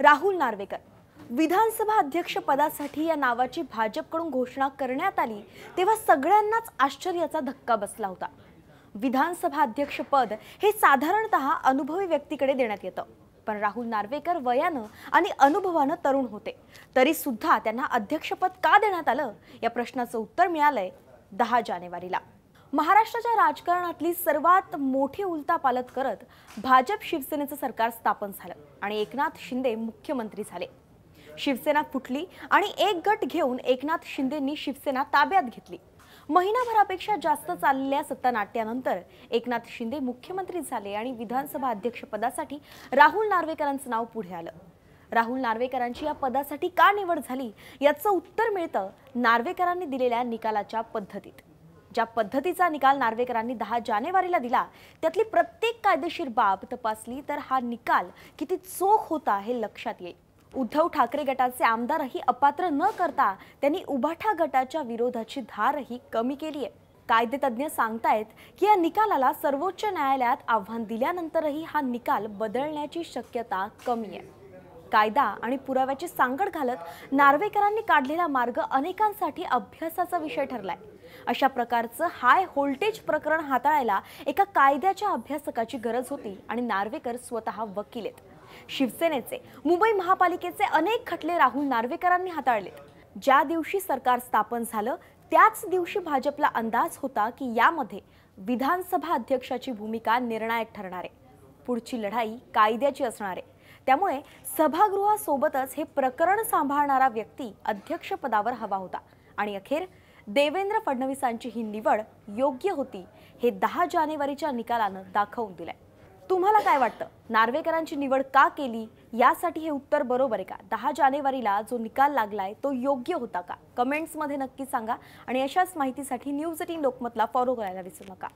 राहुल नार्वेकर. विधानसभा अध्यक्ष पदासाठी या नावाची भाजपकडून घोषणा करण्यात आली तेव्हा सगळ्यांनाच आश्चर्याचा धक्का बसला होता. विधानसभा अध्यक्षपद हे साधारणतः अनुभवी व्यक्तीकडे देण्यात येतं पण राहुल नार्वेकर वयानं आणि अनुभवानं तरुण होते. तरी सुद्धा त्यांना अध्यक्षपद का देण्यात आलं या प्रश्नाचं उत्तर मिळालंय दहा जानेवारीला. महाराष्ट्राच्या राजकारणातली सर्वात मोठी उलतापालत करत भाजप शिवसेनेचं सरकार स्थापन झालं आणि एकनाथ शिंदे मुख्यमंत्री झाले. शिवसेना फुटली आणि एक गट घेऊन एकनाथ शिंदेंनी शिवसेना ताब्यात घेतली. महिनाभरापेक्षा जास्त चाललेल्या सत्तानाट्यानंतर एकनाथ शिंदे मुख्यमंत्री झाले आणि विधानसभा अध्यक्षपदासाठी राहुल नार्वेकरांचं नाव पुढे आलं. राहुल नार्वेकरांची या पदासाठी का निवड झाली याचं उत्तर मिळतं नार्वेकरांनी दिलेल्या निकालाच्या पद्धतीत. ज्या पद्धतीचा निकाल नार्वेकरांनी दहा जानेवारीला दिला त्यातली प्रत्येक कायदेशीर बाब तपासली तर हा निकाल किती चोख होता हे लक्षात येईल. उद्धव ठाकरे गटाचे आमदारही अपात्र न करता त्यांनी उभाठा गटाच्या विरोधाची धारही कमी केली आहे. कायदेतज्ञ सांगतायत की या निकालाला सर्वोच्च न्यायालयात आव्हान दिल्यानंतरही हा निकाल बदलण्याची शक्यता कमी आहे. कायदा आणि पुराव्याची सांगड घालत नार्वेकरांनी काढलेला मार्ग अनेकांसाठी अभ्यासाचा विषय ठरलाय. अशा प्रकारचं हाय व्होल्टेज प्रकरण हाताळायला एका कायद्याच्या अभ्यासकाची गरज होती आणि नार्वेकर स्वतः वकील आहेत. शिवसेनेचे मुंबई महापालिकेचे अनेक खटले राहुल नार्वेकरांनी हाताळलेत ज्या दिवशी सरकार स्थापन झालं त्याच दिवशी भाजपला अंदाज होता की यामध्ये विधानसभा अध्यक्षाची भूमिका निर्णायक ठरणार आहे. पुढची लढाई कायद्याची असणार आहे. त्यामुळे सभागृहासोबतच हे प्रकरण सांभाळणारा व्यक्ती अध्यक्षपदावर हवा होता. आणि अखेर देवेंद्र फडणवीसांची ही निवड योग्य होती हे दहा जानेवारीच्या निकालानं दाखवून दिलंय. तुम्हाला काय वाटतं? नार्वेकरांची निवड का केली? यासाठी हे उत्तर बरोबर आहे का? दहा जानेवारीला जो निकाल लागलाय तो योग्य होता का? कमेंट्समध्ये नक्की सांगा आणि अशाच माहितीसाठी न्यूज एटीन लोकमतला फॉलो करायला विसरू नका.